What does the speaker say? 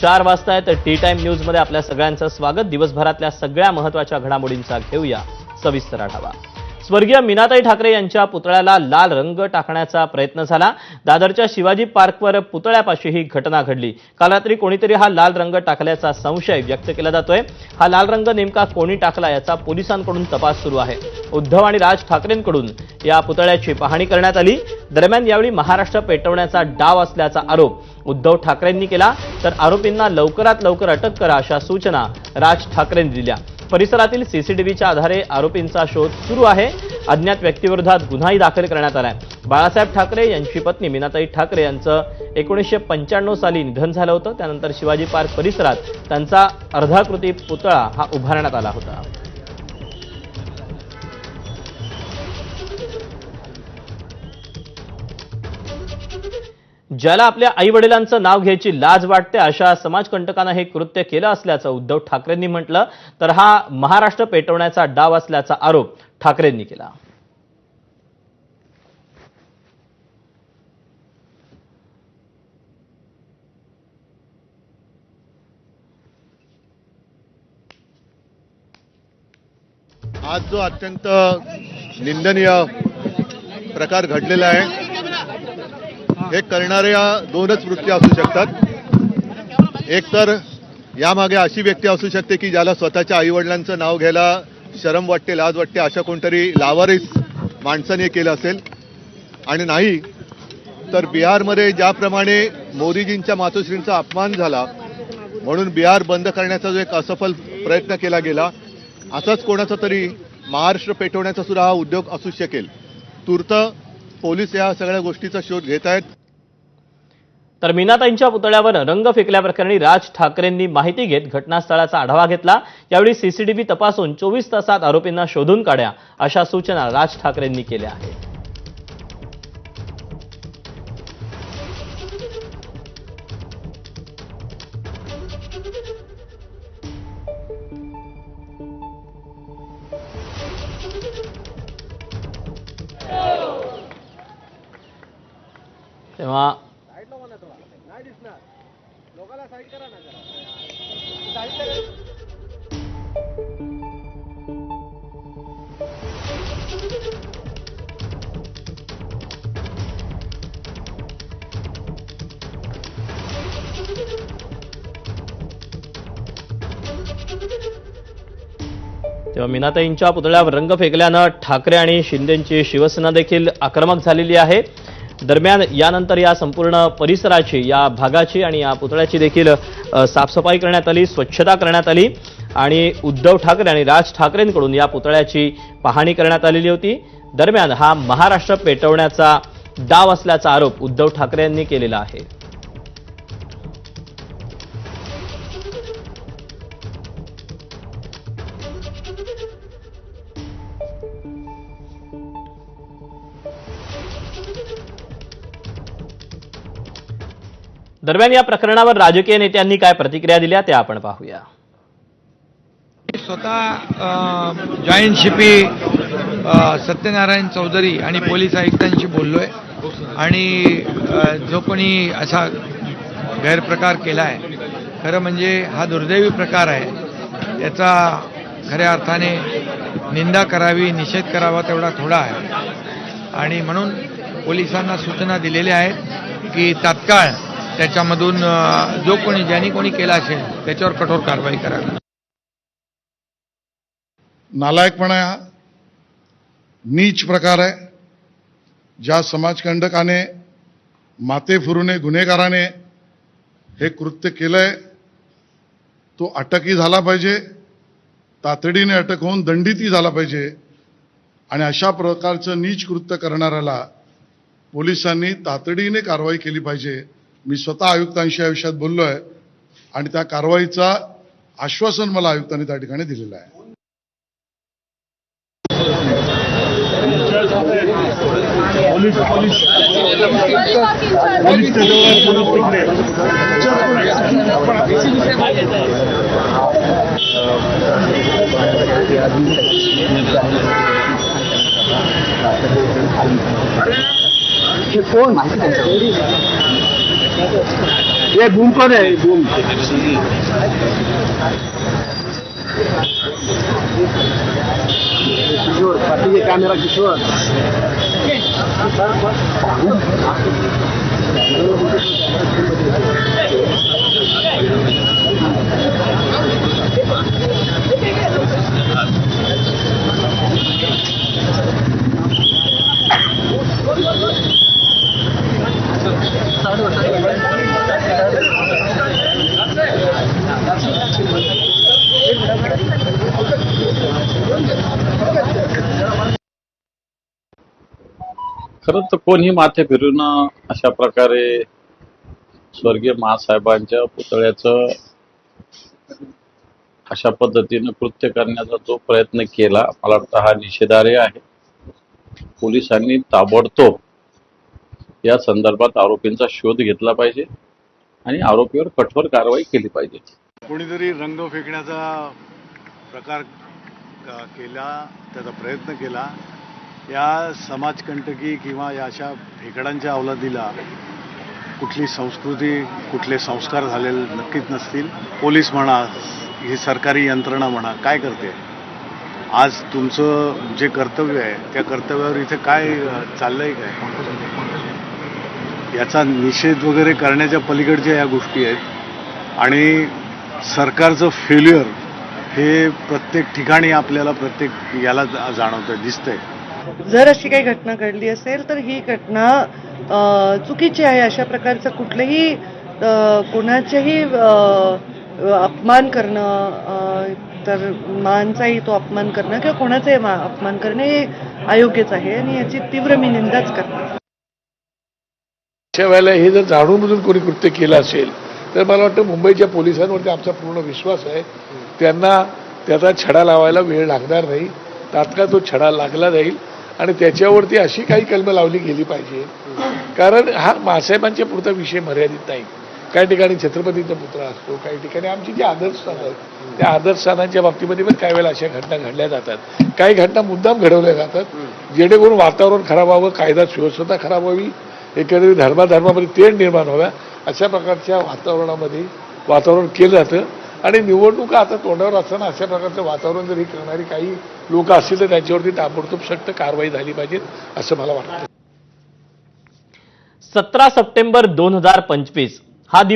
चार वाजता आहे तर टी टाइम न्यूजमध्ये आपल्या सगळ्यांचं स्वागत. दिवसभरातल्या सगळ्या महत्त्वाच्या घडामोडींचा घेऊया सविस्तर आढावा. स्वर्गीय मीनाताई ठाकरे यांच्या पुतळ्याला लाल रंग टाकण्याचा प्रयत्न झाला. दादरच्या शिवाजी पार्कवर पुतळ्यापाशी ही घटना घडली. काल रात्री कोणीतरी हा लाल रंग टाकल्याचा संशय व्यक्त केला जातोय. हा लाल रंग नेमका कोणी टाकला याचा पोलिसांकडून तपास सुरू आहे. उद्धव आणि राज ठाकरेंकडून या पुतळ्याची पाहणी करण्यात आली. दरम्यान यावेळी महाराष्ट्र पेटवण्याचा डाव असल्याचा आरोप उद्धव ठाकरेंनी केला तर आरोपींना लवकरात लवकर अटक करा अशा सूचना राज ठाकरेंनी दिल्या. परिसरातील सीसीटीव्हीच्या आधारे आरोपींचा शोध सुरू आहे. अज्ञात व्यक्तीविरोधात गुन्हाही दाखल करण्यात आलाय. बाळासाहेब ठाकरे यांची पत्नी मीनाताई ठाकरे यांचं एकोणीसशे पंच्याण्णव साली निधन झालं होतं. त्यानंतर शिवाजी पार्क परिसरात त्यांचा अर्धाकृती पुतळा हा उभारण्यात आला होता. ज्याला आपल्या आई वडिलांचं नाव घ्यायची लाज वाटते अशा समाजकंटकानं हे कृत्य केलं असल्याचं उद्धव ठाकरेंनी म्हटलं. तर हा महाराष्ट्र पेटवण्याचा डाव असल्याचा आरोप ठाकरेंनी केला. आज जो अत्यंत निंदनीय प्रकार घडलेला आहे हे करणाऱ्या दोनच वृत्ती असू शकतात. एक तर यामागे अशी व्यक्ती असू शकते की ज्याला स्वतःच्या आईवडिलांचं नाव घ्यायला शरम वाटते लाज वाटते अशा कोणतरी लावारीस माणसाने केलं असेल. आणि नाही तर बिहारमध्ये ज्याप्रमाणे मोदीजींच्या मातोश्रींचा अपमान झाला म्हणून बिहार बंद करण्याचा जो एक असफल प्रयत्न केला गेला असाच कोणाचा तरी महाराष्ट्र पेटवण्याचा सुद्धा हा उद्योग असू शकेल. तूर्त पोलीस या सगळ्या गोष्टीचा शोध घेत आहेत. तर मीनाताईंच्या पुतळ्यावर रंग फेकल्याप्रकरणी राज ठाकरेंनी माहिती घेत घटनास्थळाचा आढावा घेतला. यावेळी सीसीटीव्ही तपासून चोवीस तासात आरोपींना शोधून काढ्या अशा सूचना राज ठाकरेंनी केल्या आहेत. तेव्हा तेव्हा मीनाताईंच्या पुतळ्यावर रंग फेकल्यानं ठाकरे आणि शिंदेची शिवसेना देखील आक्रमक झालेली आहे. दरम्यान यानंतर या संपूर्ण परिसराची या भागाची आणि या पुतळ्याची देखील साफसफाई करण्यात आली स्वच्छता करण्यात आली आणि उद्धव ठाकरे आणि राज ठाकरेंकडून या पुतळ्याची पाहणी करण्यात आलेली होती. दरम्यान हा महाराष्ट्र पेटवण्याचा डाव असल्याचा आरोप उद्धव ठाकरे यांनी केलेला आहे. दरम्यान या प्रकरणावर राजकीय नेत्यांनी काय प्रतिक्रिया दिल्या त्या आपण पाहूया. स्वतः जॉईंट शिपी सत्यनारायण चौधरी आणि पोलीस आयुक्तांशी बोललोय. आणि जो कोणी असा गैरप्रकार केला आहे खरं म्हणजे हा दुर्दैवी प्रकार आहे. याचा खऱ्या अर्थाने निंदा करावी निषेध करावा तेवढा थोडा आहे. आणि म्हणून पोलिसांना सूचना दिलेल्या आहेत की तात्काळ त्याच्यामधून जो कोणी ज्यांनी कोणी केला असेल त्याच्यावर कठोर कारवाई करावी नालायकपणा हा नीच प्रकार आहे. ज्या समाजकंडकाने मातेफुरूने गुन्हेगाराने हे कृत्य केलंय तो अटकही झाला पाहिजे तातडीने अटक होऊन दंडितही झाला पाहिजे आणि अशा प्रकारचं नीच कृत्य करणाऱ्याला पोलिसांनी तातडीने कारवाई केली पाहिजे. मी स्वतः आयुक्तांशी या विषयात बोललोय आणि त्या कारवाईचा आश्वासन मला आयुक्तांनी त्या ठिकाणी दिलेलं आहे. Police police. पोलीस स्टेशनवर पोलीस कोण? माहिती ये घूम कौन है घूम boom Kishore party camera Kishore Thank you. तर कोणी माथे फिरून अशा प्रकारे स्वर्गीय महासाहेबांच्या पुतळ्याचं अशा पद्धतीनं कृत्य करण्याचा जो प्रयत्न केला. मला वाटतं हा निषेधार्ह आहे. पोलिसांनी ताबडतोब या संदर्भात आरोपींचा शोध घेतला पाहिजे आणि आरोपीवर कठोर कारवाई केली पाहिजे. कोणीतरी रंग फेकण्याचा प्रकार केला त्याचा प्रयत्न केला. या समाजकंटकी किंवा या अशा फेकडांच्या अवलादीला कुठली संस्कृती कुठले संस्कार झालेले नक्कीच नसतील. पोलीस म्हणा ही सरकारी यंत्रणा म्हणा काय करते? आज तुमचं जे कर्तव्य आहे त्या कर्तव्यावर इथे काय चाललंय काय? याचा निषेध वगैरे करण्याच्या पलीकडच्या या गोष्टी आहेत. आणि सरकारचं फेल्युअर हे प्रत्येक ठिकाणी आपल्याला प्रत्येक याला जा- दिसतंय. जर अशी काही घटना घडली असेल तर ही घटना चुकीची आहे. अशा प्रकारचं कुठलंही कोणाच्याही कोणाचेही अपमान करणं तर मानचाही तो अपमान करणं किंवा कोणाचाही मा- अपमान करणं हे अयोग्यच आहे आणि याची तीव्र मी निंदाच करते. अशा वेळेला हे जर जाणूनमधून कोणी कृत्य केलं असेल तर मला वाटतं मुंबईच्या पोलिसांवरती आमचा पूर्ण विश्वास आहे. त्यांना त्याचा छडा लावायला वेळ लागणार नाही. तात्काळ तो छडा लागला जाईल. आणि त्याच्यावरती अशी काही कलमं लावली गेली पाहिजे. कारण हा मासाहेबांच्या पुरता विषय मर्यादित नाही. काही ठिकाणी छत्रपतीचा पुत्र असतो काही ठिकाणी आमची जी आदर्शस्थान आहेत त्या आदर्शस्थानांच्या बाबतीमध्ये पण काही वेळेला अशा घटना घडल्या जातात. काही घटना मुद्दाम घडवल्या जातात जेणेकरून वातावरण खराब व्हावं कायदा सुव्यवस्था खराब व्हावी एकंदरीत धर्माधर्मामध्ये तेढ निर्माण व्हाव्या अशा प्रकारच्या वातावरणामध्ये वातावरण केलं जातं. आणि निवडणुका आता तोंडावर असताना अशा प्रकारचं वातावरण जर ही करणारी काही लोक असतील तर त्यांच्यावरती ताबडतोब सक्त कारवाई झाली पाहिजे असं मला वाटतं. सतरा सप्टेंबर दोन हजार पंचवीस हा दिवस